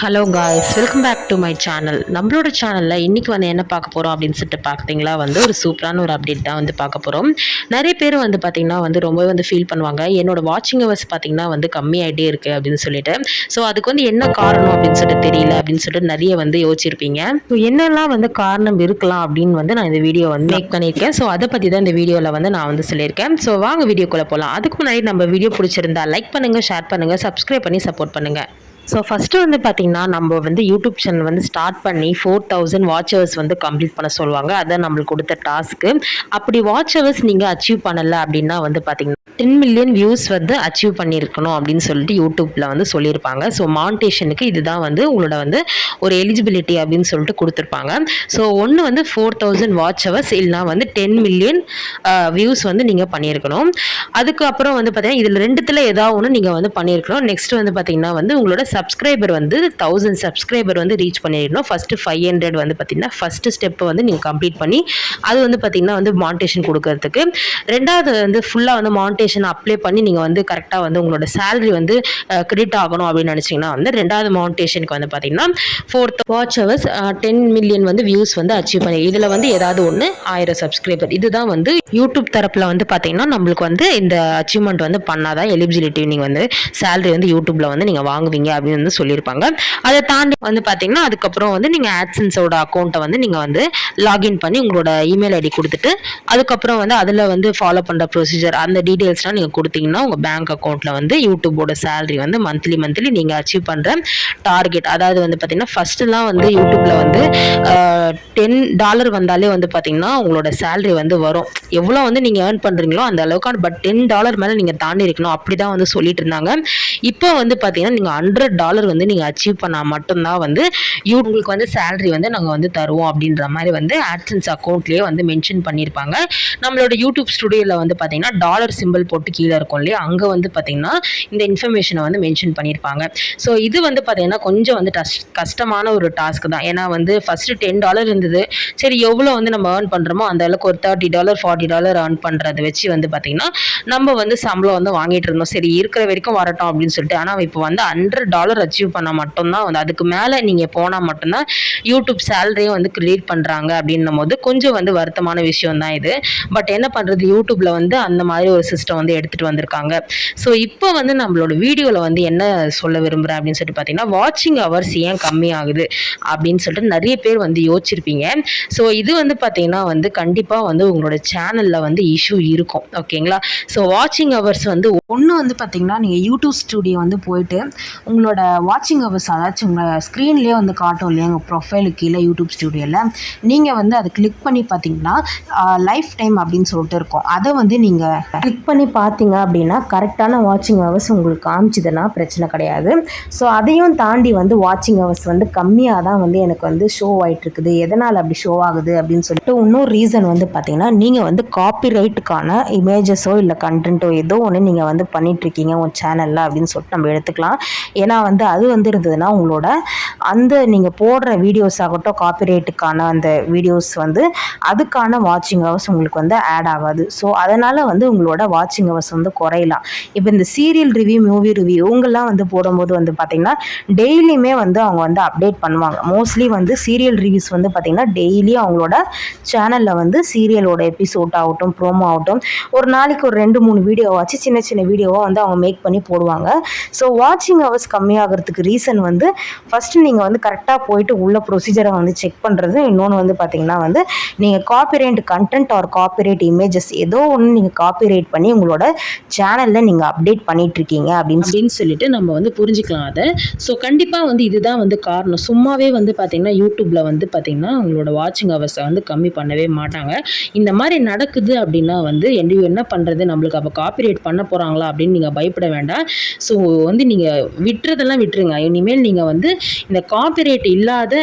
Hello guys welcome back to my channel நம்மளோட சேனலில் இன்றைக்கி வந்து என்ன பார்க்க போகிறோம் அப்படின்னு சொல்லிட்டு பார்த்தீங்களா வந்து ஒரு சூப்பரான ஒரு அப்டேட் தான் வந்து பார்க்க போகிறோம் நிறைய பேர் வந்து பார்த்திங்கன்னா வந்து ரொம்பவே வந்து ஃபீல் பண்ணுவாங்க. என்னோட வாட்சிங் ஹவர்ஸ் பார்த்திங்கன்னா வந்து கம்மியாகிட்டே இருக்குது அப்படின்னு சொல்லிட்டு. ஸோ அதுக்கு வந்து என்ன காரணம் அப்படின்னு சொல்லிட்டு தெரியல அப்படின்னு சொல்லிட்டு நிறைய வந்து யோசிச்சிருப்பீங்க. ஸோ என்னெல்லாம் வந்து காரணம் இருக்கலாம் அப்படின்னு வந்து நான் இந்த வீடியோ வந்து மேக் பண்ணியிருக்கேன். ஸோ அதை பற்றி தான் இந்த வீடியோவில் வந்து நான் வந்து சொல்லியிருக்கேன். ஸோ வாங்க வீடியோக்குள்ளே போகலாம் அதுக்கு முன்னாடி நம்ம வீடியோ பிடிச்சிருந்தா லைக் பண்ணுங்கள் ஷேர் பண்ணுங்கள் சப்ஸ்கிரைப் பண்ணி சப்போர்ட் பண்ணுங்கள் ஸோ ஃபஸ்ட்டு வந்து பார்த்திங்கன்னா நம்ம வந்து யூடியூப் சேனல் வந்து ஸ்டார்ட் பண்ணி ஃபோர் தௌசண்ட் வாட்சர்ஸ் வந்து கம்ப்ளீட் பண்ண சொல்லுவாங்க. அதான் நம்மளுக்கு கொடுத்த டாஸ்க்கு அப்படி வாட்ச் ஹவர்ஸ் நீங்கள் அச்சீவ் பண்ணலை அப்படின்னா வந்து பார்த்திங்கன்னா டென் மில்லியன் வியூஸ் வந்து அச்சீவ் பண்ணியிருக்கணும் அப்படின்னு சொல்லிட்டு யூடியூப்பில் வந்து சொல்லியிருப்பாங்க. ஸோ மானிட்டேஷனுக்கு இதுதான் வந்து உங்களோட வந்து ஒரு எலிஜிபிலிட்டி அப்படின்னு சொல்லிட்டு கொடுத்துருப்பாங்க. ஸோ ஒன்று வந்து ஃபோர் தௌசண்ட் வாட்ச் ஹவர்ஸ் இல்லைனா வந்து டென் மில்லியன் வியூஸ் வந்து நீங்கள் பண்ணியிருக்கணும். அதுக்கப்புறம் வந்து பார்த்தீங்கன்னா இதில் ரெண்டுத்தில் ஏதாவது ஒன்று நீங்கள் வந்து பண்ணியிருக்கணும். நெக்ஸ்ட் வந்து பார்த்தீங்கன்னா வந்து உங்களோட சப்ஸ்கிரைபர் வந்து தௌசண்ட் சப்ஸ்கிரைபர் வந்து ரீச் பண்ணியிருக்கணும் ஃபஸ்ட்டு ஃபைவ் ஹண்ட்ரட் வந்து பார்த்தீங்கன்னா ஃபஸ்ட்டு ஸ்டெப்பை வந்து நீங்கள் கம்ப்ளீட் பண்ணி அது வந்து பார்த்தீங்கன்னா வந்து மானிட்டேஷன் கொடுக்கறதுக்கு. ரெண்டாவது வந்து ஃபுல்லாக வந்து மானிட்டேஷன் அப்ளை பண்ணி நீங்கள் வந்து கரெக்டாக வந்து உங்களோட சேலரி வந்து கிரெடிட் ஆகணும் அப்படின்னு நினச்சிங்கன்னா வந்து ரெண்டாவது மவுண்டேஷனுக்கு வந்து பார்த்தீங்கன்னா fourth watch hours ten million வந்து வியூஸ் வந்து அச்சீவ் பண்ணி இதில் வந்து ஏதாவது ஒன்று ஆயிரம் சப்ஸ்கிரைபர் இதுதான் வந்து யூடியூப் தரப்பில் வந்து பார்த்தீங்கன்னா நம்மளுக்கு வந்து இந்த அச்சீவ்மெண்ட் வந்து பண்ணாதான் எலிஜிபிலிட்டி நீங்கள் வந்து சேலரி வந்து யூடியூப்பில் வந்து நீங்கள் வாங்குவீங்க அப்படின்னு வந்து சொல்லியிருப்பாங்க. அதை தாண்டி வந்து பார்த்தீங்கன்னா அதுக்கப்புறம் வந்து நீங்கள் ஆட்சன்ஸோட அக்கௌண்ட்டை வந்து நீங்கள் வந்து லாகின் பண்ணி உங்களோட இமெயில் ஐடி கொடுத்துட்டு அதுக்கப்புறம் வந்து அதில் வந்து ஃபாலோ பண்ணுற ப்ரொசீஜர் அந்த டீட்டெயில்ஸ் டீட்டெயில்ஸ்லாம் நீங்கள் கொடுத்தீங்கன்னா உங்கள் பேங்க் அக்கௌண்ட்டில் வந்து யூடியூபோட சேலரி வந்து மந்த்லி மந்த்லி நீங்கள் அச்சீவ் பண்ணுற டார்கெட் அதாவது வந்து பார்த்தீங்கன்னா ஃபஸ்ட்டுலாம் வந்து யூடியூப்பில் வந்து டென் டாலர் வந்தாலே வந்து பார்த்தீங்கன்னா உங்களோட சேலரி வந்து வரும். எவ்வளோ வந்து நீங்கள் ஏர்ன் பண்ணுறீங்களோ அந்த அளவுக்கு பட் டென் டாலர் மேலே நீங்கள் தாண்டி இருக்கணும். அப்படி தான் வந்து சொல்லிட்டு இருந்தாங்க. இப்போ வந்து பார்த்தீங்கன்னா நீங்கள் ஹண்ட்ரட் டாலர் வந்து நீங்கள் அச்சீவ் பண்ணால் மட்டும்தான் வந்து யூ உங்களுக்கு வந்து சேலரி வந்து நாங்கள் வந்து தருவோம் அப்படின்ற மாதிரி வந்து ஆட்சன்ஸ் அக்கௌண்ட்லேயே வந்து மென்ஷன் பண்ணியிருப்பாங்க. நம்மளோட யூடியூப் ஸ்டுடியோவில் வந்து பார்த்தீங்கன்னா டாலர் சிம்பிள் போட்டு கீழே இருக்கும் இல்லையா? அங்கே வந்து பார்த்தீங்கன்னா இந்த இன்ஃபர்மேஷனை வந்து மென்ஷன் பண்ணியிருப்பாங்க ஸோ இது வந்து பார்த்தீங்கன்னா கொஞ்சம் வந்து டஸ் கஷ்டமான ஒரு டாஸ்க் தான். ஏன்னா வந்து ஃபஸ்ட்டு டென் டாலர் இருந்தது. சரி எவ்வளோ வந்து நம்ம ஏர்ன் பண்ணுறோமோ அந்த அளவுக்கு ஒரு thirty dollar forty dollar earn பண்ணுறதை வச்சு வந்து பார்த்திங்கன்னா நம்ம வந்து சம்பளம் வந்து வாங்கிட்டு இருந்தோம். சரி இருக்கிற வரைக்கும் வரட்டும் அப்படின்னு சொல்லிட்டு. ஆனால் இப்போ வந்து ஹண்ட்ரட் டாலர் அச்சீவ் பண்ணால் மட்டும்தான் வந்து அதுக்கு மேலே நீங்கள் போனால் மட்டும்தான் யூடியூப் சேலரியும் வந்து கிரியேட் பண்ணுறாங்க அப்படின்னும் போது கொஞ்சம் வந்து வருத்தமான விஷயம் தான் இது. பட் என்ன பண்ணுறது யூடியூப்பில் வந்து அந்த மாதிரி ஒரு சிஸ்டம் வந்து எடுத்துகிட்டு வந்திருக்காங்க. ஸோ இப்போ வந்து நம்மளோட வீடியோவில் வந்து என்ன சொல்ல விரும்புகிறேன் அப்படின்னு சொல்லிட்டு பார்த்தீங்கன்னா வாட்சிங் ஹவர்ஸ் ஏன் கம்மியாகுது அப்படின்னு சொல்லிட்டு நிறைய பேர் வந்து யோசிச்சிருப்பீங்க. ஸோ இது வந்து பார்த்தீங்கன்னா வந்து கண்டிப்பாக வந்து உங்களோட சேனலில் வந்து இஷ்யூ இருக்கும். ஓகேங்களா ஸோ வாட்சிங் ஹவர்ஸ் வந்து ஒன்று வந்து பார்த்தீங்கன்னா நீங்கள் யூடியூப் ஸ்டுடியோ வந்து போயிட்டு உங்களோட வாட்சிங் ஹவர்ஸ் அதாச்சும் உங்கள் ஸ்க்ரீன்லேயே வந்து காட்டும் இல்லையா? உங்கள் ப்ரொஃபைலுக்கு கீழே யூடியூப் ஸ்டுடியோவில் நீங்கள் வந்து அதை கிளிக் பண்ணி பார்த்தீங்கன்னா லைஃப் டைம் அப்படின்னு சொல்லிட்டு இருக்கும். அதை வந்து நீங்கள் கிளிக் பண்ணி பார்த்தீங்க அப்படின்னா கரெக்டான வாட்சிங் ஹவர்ஸ் உங்களுக்கு காமிச்சிதுன்னா பிரச்சனை கிடையாது. ஸோ அதையும் தாண்டி வந்து வாட்சிங் ஹவர்ஸ் வந்து கம்மியாக தான் வந்து எனக்கு வந்து ஷோ ஆகிட்டு இருக்குது எதனால் அப்படி ஷோ ஆகுது அப்படின்னு சொல்லிட்டு இன்னொரு ரீசன் வந்து பார்த்தீங்கன்னா நீங்கள் வந்து காப்பி ரைட்டுக்கான இமேஜஸோ இல்லை கண்டென்ட்டோ ஏதோ ஒன்று நீங்கள் வந்து பண்ணிகிட்ருக்கீங்க உங்கள் சேனலில் அப்படின்னு சொல்லிட்டு நம்ம எடுத்துக்கலாம். ஏன்னா வந்து அது வந்து இருந்ததுன்னா உங்களோட அந்த நீங்கள் போடுற வீடியோஸ் ஆகட்டும் காப்பி ரைட்டுக்கான அந்த வீடியோஸ் வந்து அதுக்கான வாட்சிங் ஹவர்ஸ் உங்களுக்கு வந்து ஆட் ஆகாது. ஸோ அதனால் வந்து உங்களோட வாட்சிங் ஹவர்ஸ் வந்து குறையலாம். இப்போ இந்த சீரியல் ரிவ்யூ மூவி ரிவ்யூ இவங்கெல்லாம் வந்து போடும்போது வந்து பார்த்திங்கன்னா டெய்லியுமே வந்து அவங்க வந்து அப்டேட் பண்ணுவாங்க. மோஸ்ட்லி வந்து சீரியல் ரிவ்யூஸ் வந்து பார்த்திங்கன்னா டெய்லி அவங்களோட சேனலில் வந்து சீரியலோட எபிசோட் ஆகட்டும் ப்ரோமோ ஆகட்டும் ஒரு நாளைக்கு ஒரு ரெண்டு மூணு வீடியோவாச்சு சின்ன சின்ன வீடியோவாக வந்து அவங்க மேக் பண்ணி போடுவாங்க. ஸோ வாட்சிங் ஹவர்ஸ் கம்மியாகிறதுக்கு ரீசன் வந்து ஃபஸ்ட்டு நீங்கள் வந்து கரெக்டாக போயிட்டு உள்ள ப்ரொசீஜரை வந்து செக் பண்ணுறது இன்னொன்று வந்து பார்த்திங்கன்னா வந்து நீங்கள் copyright content or copyright images ஏதோ ஒன்று நீங்கள் காப்பிரைட் பண்ணி உங்களோட சேனலில் நீங்கள் அப்டேட் பண்ணிகிட்ருக்கீங்க அப்படின்னு அப்படின்னு சொல்லிட்டு நம்ம வந்து புரிஞ்சுக்கலாம் அதை. ஸோ கண்டிப்பாக வந்து இதுதான் வந்து காரணம். சும்மாவே வந்து பார்த்திங்கன்னா யூடியூப்பில் வந்து பார்த்திங்கன்னா உங்களோட வாட்சிங் ஹவர்ஸை வந்து கம்மி பண்ணவே மாட்டாங்க. இந்த மாதிரி நடக்குது அப்படின்னா வந்து என்ன என்ன பண்ணுறது நம்மளுக்கு அப்போ காப்பிரேட் பண்ண போகிறாங்களா அப்படின்னு நீங்கள் பயப்பட வேண்டாம். ஸோ வந்து நீங்கள் விட்டுறதெல்லாம் விட்டுருங்க. இனிமேல் நீங்கள் வந்து இந்த காப்பிரேட் இல்லாத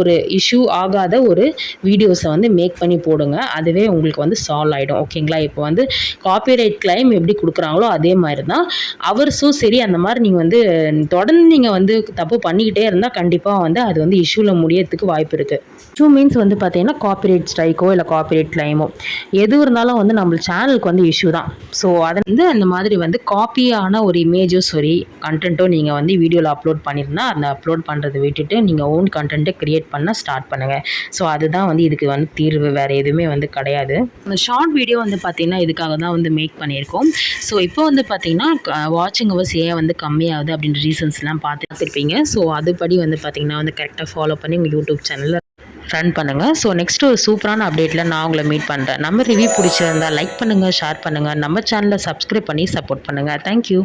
ஒரு இஷ்யூ ஆகாத ஒரு வீடியோஸை வந்து மேக் பண்ணி போடுங்க. அதுவே உங்களுக்கு வந்து சால்வ் ஆகிடும் ஓகேங்களா இப்போ வந்து காப்பிரைட் கிளைம் எப்படி கொடுக்குறாங்களோ அதே மாதிரி தான் அவர்ஸும் சரி அந்த மாதிரி நீங்கள் வந்து தொடர்ந்து நீங்கள் வந்து தப்பு பண்ணிக்கிட்டே இருந்தால் கண்டிப்பாக வந்து அது வந்து இஷ்யூவில் முடியறதுக்கு வாய்ப்பு இருக்குது இஷ்யூ மீன்ஸ் வந்து பார்த்தீங்கன்னா காப்பிரைட் ஸ்ட்ரைக்கோ இல்லை காப்பிரைட் கிளைமோ எது இருந்தாலும் வந்து நம்ம சேனலுக்கு வந்து இஷ்யூ தான். ஸோ அதை வந்து அந்த மாதிரி வந்து காப்பியான ஒரு இமேஜோ சரி கண்டென்ட்டோ நீங்கள் வந்து வீடியோவில் அப்லோட் பண்ணியிருந்தா அந்த அப்லோட் பண்ணுறதை விட்டுட்டு நீங்கள் ஓன் கண்டென்ட்டை க்ரியேட் பண்ண ஸ்டார்ட் பண்ணுங்கள் ஸோ அதுதான் வந்து இதுக்கு வந்து தீர்வு. வேறு எதுவுமே வந்து கிடையாது. ஷார்ட் வீடியோ வந்து பார்த்திங்கன்னா இதுக்காக தான் வந்து மேக் பண்ணியிருக்கோம். ஸோ இப்போ வந்து பார்த்திங்கன்னா வாட்சிங் ஹவர்ஸ் ஏன் வந்து கம்மியாகுது அப்படின்ற ரீசன்ஸ்லாம் பார்த்துருப்பீங்க. ஸோ அதுபடி வந்து பார்த்திங்கன்னா வந்து கரெக்டாக ஃபாலோ பண்ணி உங்கள் யூடியூப் சேனலில் ரன் பண்ணுங்கள் ஸோ நெக்ஸ்ட் ஒரு சூப்பரான அப்டேட்டில் நான் உங்களை மீட் பண்ணுறேன் நம்ம ரிவ்யூ பிடிச்சிருந்தா லைக் பண்ணுங்கள் ஷேர் பண்ணுங்கள் நம்ம சேனலை சப்ஸ்கிரைப் பண்ணி சப்போர்ட் பண்ணுங்கள் தேங்க்யூ